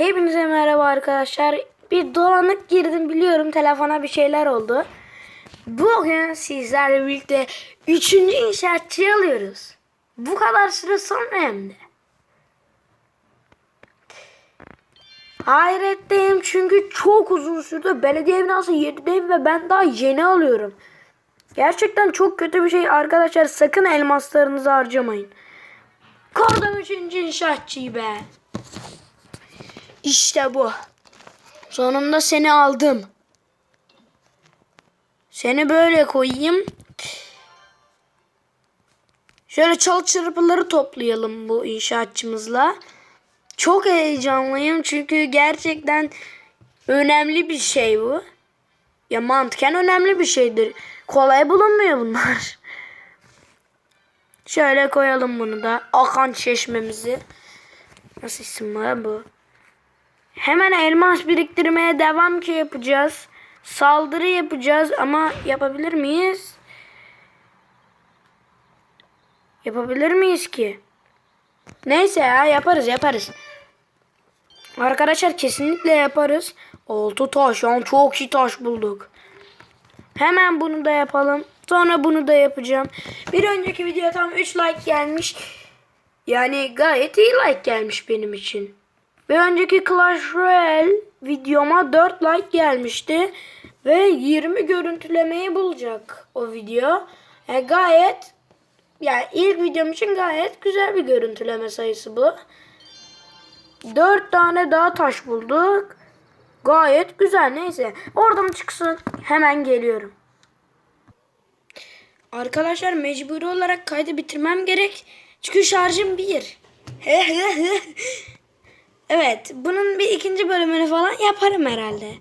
Hepinize merhaba arkadaşlar. Bir dolanık girdim biliyorum telefona bir şeyler oldu. Bugün sizlerle birlikte 3. inşaatçıyı alıyoruz. Bu kadar süre sonra hem de. Hayretteyim çünkü çok uzun sürdü. Belediye binası 7'deyim ve ben daha yeni alıyorum. Gerçekten çok kötü bir şey arkadaşlar. Sakın elmaslarınızı harcamayın. Kordum 3. inşaatçıyı be. İşte bu. Sonunda seni aldım. Seni böyle koyayım. Şöyle çal çırpıları toplayalım bu inşaatçımızla. Çok heyecanlıyım çünkü gerçekten önemli bir şey bu. Ya mantıken önemli bir şeydir. Kolay bulunmuyor bunlar. Şöyle koyalım bunu da. Akan çeşmemizi. Nasıl isim var bu? Hemen elmas biriktirmeye devam ki yapacağız. Saldırı yapacağız ama yapabilir miyiz? Yapabilir miyiz ki? Neyse ya yaparız yaparız. Arkadaşlar kesinlikle yaparız. Oltu taş. Yani çok iyi taş bulduk. Hemen bunu da yapalım. Sonra bunu da yapacağım. Bir önceki videoya tam 3 like gelmiş. Yani gayet iyi like gelmiş benim için. Bir önceki Clash Royale videoma 4 like gelmişti. Ve 20 görüntülemeyi bulacak o video. Yani gayet yani ilk videom için gayet güzel bir görüntüleme sayısı bu. 4 tane daha taş bulduk. Gayet güzel neyse. Oradan çıksın. Hemen geliyorum. Arkadaşlar mecburi olarak kaydı bitirmem gerek. Çünkü şarjım bir. evet bunun bir ikinci bölümünü falan yaparım herhalde.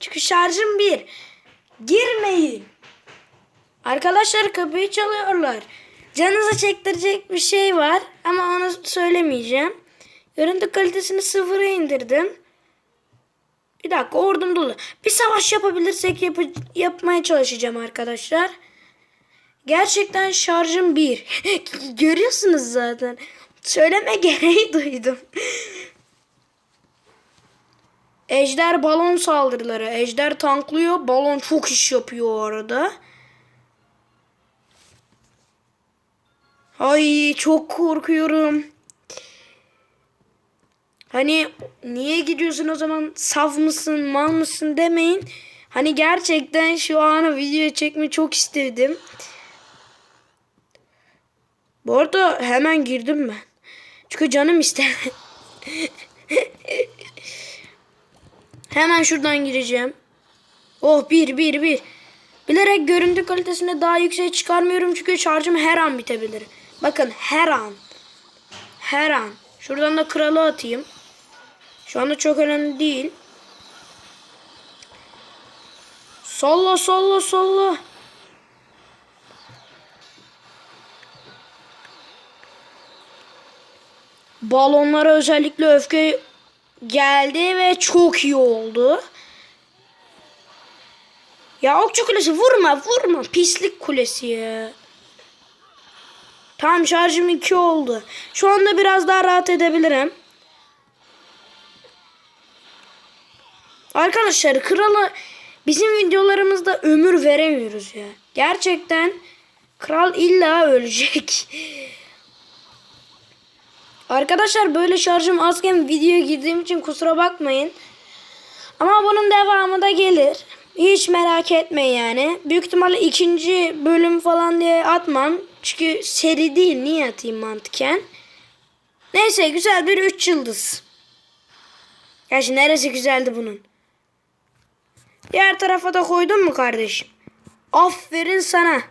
Çünkü şarjım bir. Girmeyin. Arkadaşlar kapıyı çalıyorlar. Canınızı çektirecek bir şey var ama onu söylemeyeceğim. Görüntü kalitesini sıfıra indirdim. Bir dakika ordum dolu. Bir savaş yapabilirsek yap yapmaya çalışacağım arkadaşlar. Gerçekten şarjım bir. Görüyorsunuz zaten. Söyleme gereği duydum. Ejder balon saldırıları. Ejder tanklıyor. Balon çok iş yapıyor o arada. Ay çok korkuyorum. Hani niye gidiyorsun o zaman saf mısın mal mısın demeyin. Hani gerçekten şu an video çekmeyi çok istedim. Bu arada hemen girdim ben. Çünkü canım istemedi. hemen şuradan gireceğim. Oh bir bir bir. Bilerek görüntü kalitesini daha yüksek çıkarmıyorum çünkü şarjım her an bitebilir. Bakın her an. Her an. Şuradan da kralı atayım. Şu anda çok önemli değil. Solla solla solla. Balonlara özellikle öfke geldi ve çok iyi oldu. Ya okçu kulesi vurma vurma pislik kulesi ya. Tam şarjım 2 oldu. Şu anda biraz daha rahat edebilirim. Arkadaşlar kralı bizim videolarımızda ömür veremiyoruz ya. Gerçekten kral illa ölecek. Arkadaşlar böyle şarjım azken videoya girdiğim için kusura bakmayın. Ama bunun devamı da gelir. Hiç merak etmeyin yani. Büyük ihtimalle ikinci bölüm falan diye atmam. Çünkü seri değil. Niye atayım mantıken? Neyse güzel bir 3 yıldız. Gerçi neresi güzeldi bunun? Diğer tarafa da koydun mu kardeşim? Aferin sana.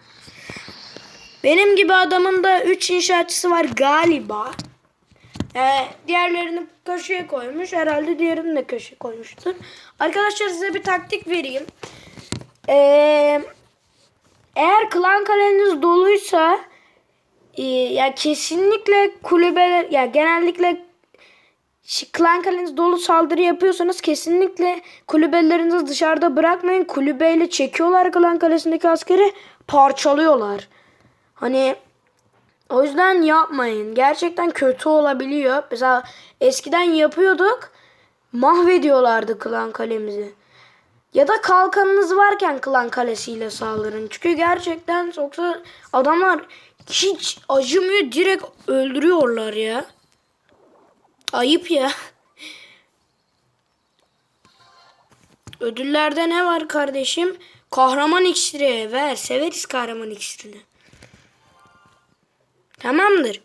Benim gibi adamın da 3 inşaatçısı var galiba. Ee, diğerlerini köşeye koymuş. Herhalde diğerini de köşeye koymuştur. Arkadaşlar size bir taktik vereyim. Ee, eğer klan kaleniz doluysa e, ya kesinlikle kulübeler ya genellikle klan kaleniz dolu saldırı yapıyorsanız kesinlikle kulübelerinizi dışarıda bırakmayın. Kulübeyle çekiyorlar klan kalesindeki askeri parçalıyorlar. Hani o yüzden yapmayın. Gerçekten kötü olabiliyor. Mesela eskiden yapıyorduk. mahvediyorlardı klan kalemizi. Ya da kalkanınız varken klan kalesiyle saldırın. Çünkü gerçekten yoksa adamlar hiç acımıyor direkt öldürüyorlar ya. Ayıp ya. Ödüllerde ne var kardeşim? Kahraman iksiri ver. Severiz kahraman iksirini. Tamamdır.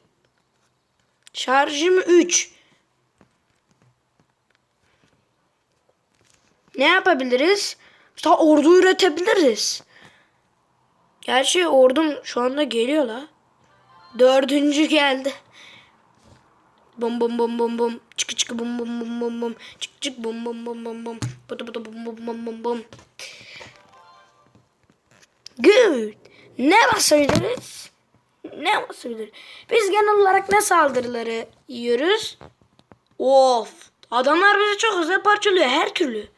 Şarjım 3. Ne yapabiliriz? Mesela ordu üretebiliriz. Gerçi ordum şu anda geliyor la. Dördüncü geldi. Bum bum bum bum bum. Çıkı çıkı bum bum bum bum bum. Çık çık bum bum bum bum bum. Bıdı bıdı bum bum bum bum bum. Good. Ne basabiliriz? Ne basabiliriz? Biz genel olarak ne saldırıları yiyoruz? Of. Adamlar bizi çok hızlı parçalıyor her türlü.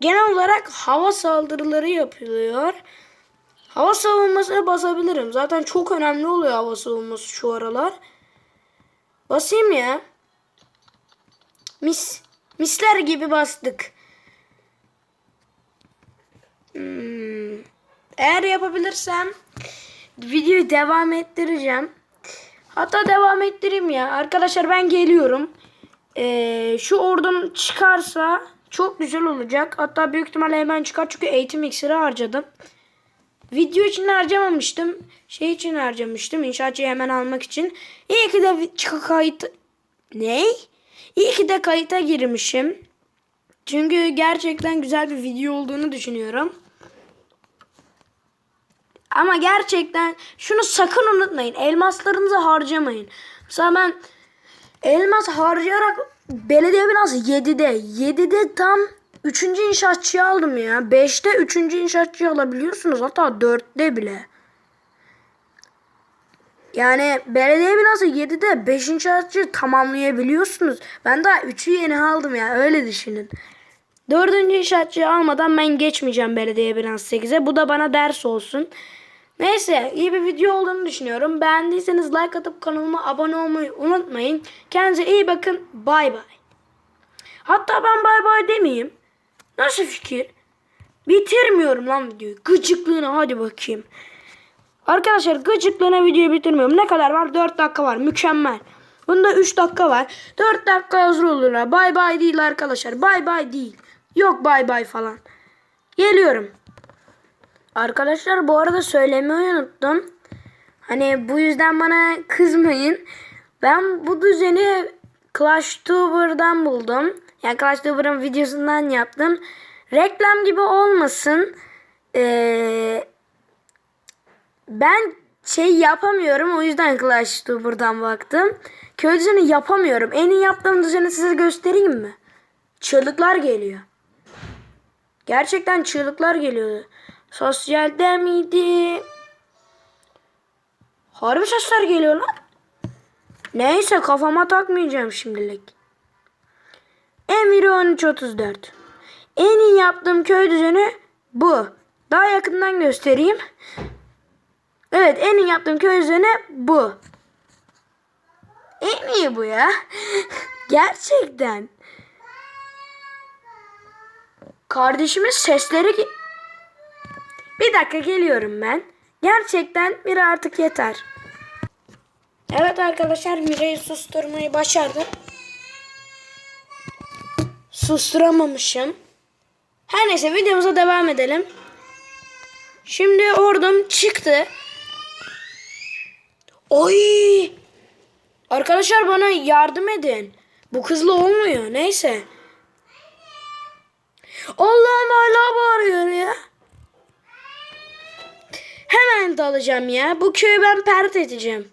Genel olarak hava saldırıları yapılıyor. Hava savunmasına basabilirim. Zaten çok önemli oluyor hava savunması şu aralar. Basayım ya. Mis. Misler gibi bastık. Hmm. Eğer yapabilirsem videoyu devam ettireceğim. Hatta devam ettireyim ya. Arkadaşlar ben geliyorum. Ee, şu ordum çıkarsa çok güzel olacak. Hatta büyük ihtimalle hemen çıkar çünkü eğitim iksiri harcadım. Video için harcamamıştım. Şey için harcamıştım. İnşaatçıyı hemen almak için. İyi ki de kayıt... Ne? İyi ki de kayıta girmişim. Çünkü gerçekten güzel bir video olduğunu düşünüyorum. Ama gerçekten şunu sakın unutmayın. Elmaslarınızı harcamayın. Mesela ben elmas harcayarak belediye binası 7'de 7'de tam 3. inşaatçıyı aldım ya. 5'te 3. inşaatçıyı alabiliyorsunuz. Hatta 4'te bile. Yani belediye binası 7'de 5. inşaatçıyı tamamlayabiliyorsunuz. Ben daha 3'ü yeni aldım ya. Öyle düşünün. Dördüncü inşaatçıyı almadan ben geçmeyeceğim belediye binası 8'e. Bu da bana ders olsun. Neyse iyi bir video olduğunu düşünüyorum. Beğendiyseniz like atıp kanalıma abone olmayı unutmayın. Kendinize iyi bakın. Bay bay. Hatta ben bay bay demeyeyim. Nasıl fikir? Bitirmiyorum lan videoyu. Gıcıklığına hadi bakayım. Arkadaşlar gıcıklığına videoyu bitirmiyorum. Ne kadar var? 4 dakika var. Mükemmel. Bunda 3 dakika var. 4 dakika hazır olurlar. Bay bay değil arkadaşlar. Bay bay değil. Yok bay bay falan. Geliyorum. Arkadaşlar bu arada söylemeyi unuttum. Hani bu yüzden bana kızmayın. Ben bu düzeni ClashTuber'dan buldum. Yani ClashTuber'ın videosundan yaptım. Reklam gibi olmasın. Ee, ben şey yapamıyorum. O yüzden ClashTuber'dan baktım. Köy düzeni yapamıyorum. En iyi yaptığım düzeni size göstereyim mi? Çığlıklar geliyor. Gerçekten çığlıklar geliyordu. Sosyalde miydi? Harbi sesler geliyor lan. Neyse kafama takmayacağım şimdilik. Emir 1334. En iyi yaptığım köy düzeni bu. Daha yakından göstereyim. Evet en iyi yaptığım köy düzeni bu. En iyi bu ya. Gerçekten. Kardeşimin sesleri... Bir dakika geliyorum ben. Gerçekten bir artık yeter. Evet arkadaşlar Mira'yı susturmayı başardım. Susturamamışım. Her neyse videomuza devam edelim. Şimdi ordum çıktı. Oy! Arkadaşlar bana yardım edin. Bu kızla olmuyor. Neyse. Allah'ım hala bağırıyor ya. Hemen dalacağım ya. Bu köyü ben pert edeceğim.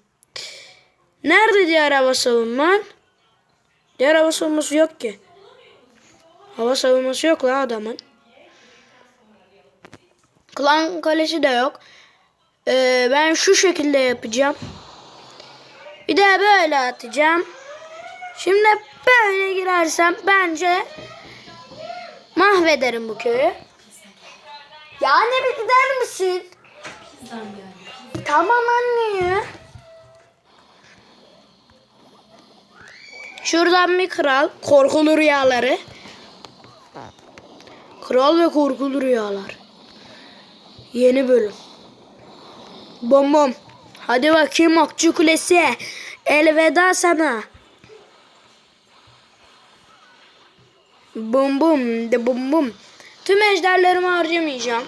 Nerede diğer hava savunman? Diğer hava savunması yok ki. Hava savunması yok la adamın. Klan kalesi de yok. Ee, ben şu şekilde yapacağım. Bir de böyle atacağım. Şimdi böyle girersem bence mahvederim bu köyü. Ya anne bir gider misin? Tamam anne. Şuradan bir kral. Korkulu rüyaları. Kral ve korkulu rüyalar. Yeni bölüm. Bom bom. Hadi bakayım Okçu Kulesi. Elveda sana. Bum bum de bum bum. Tüm ejderlerimi harcamayacağım.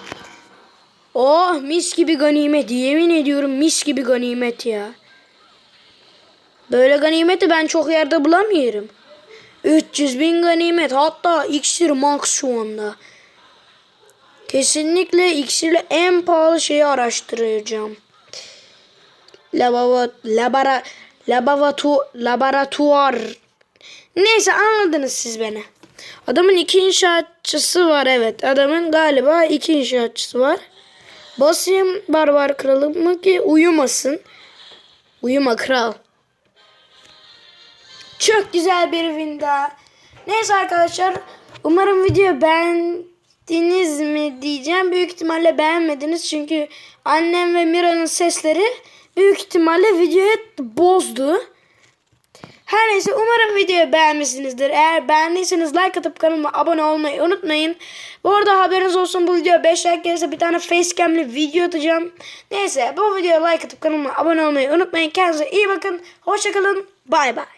Oh mis gibi ganimet. Yemin ediyorum mis gibi ganimet ya. Böyle ganimeti ben çok yerde bulamıyorum. 300 bin ganimet hatta iksir max şu anda. Kesinlikle iksirle en pahalı şeyi araştıracağım. Labava, labara, labavatu, laboratuvar. Neyse anladınız siz beni. Adamın iki inşaatçısı var evet. Adamın galiba iki inşaatçısı var. Basayım barbar kralımı ki uyumasın. Uyuma kral. Çok güzel bir win. Neyse arkadaşlar. Umarım video beğendiniz mi diyeceğim. Büyük ihtimalle beğenmediniz. Çünkü annem ve Mira'nın sesleri büyük ihtimalle videoyu bozdu. Her neyse umarım videoyu beğenmişsinizdir. Eğer beğendiyseniz like atıp kanalıma abone olmayı unutmayın. Bu arada haberiniz olsun bu video 5 like gelirse bir tane facecam'li video atacağım. Neyse bu videoya like atıp kanalıma abone olmayı unutmayın. Kendinize iyi bakın. Hoşçakalın. Bay bay.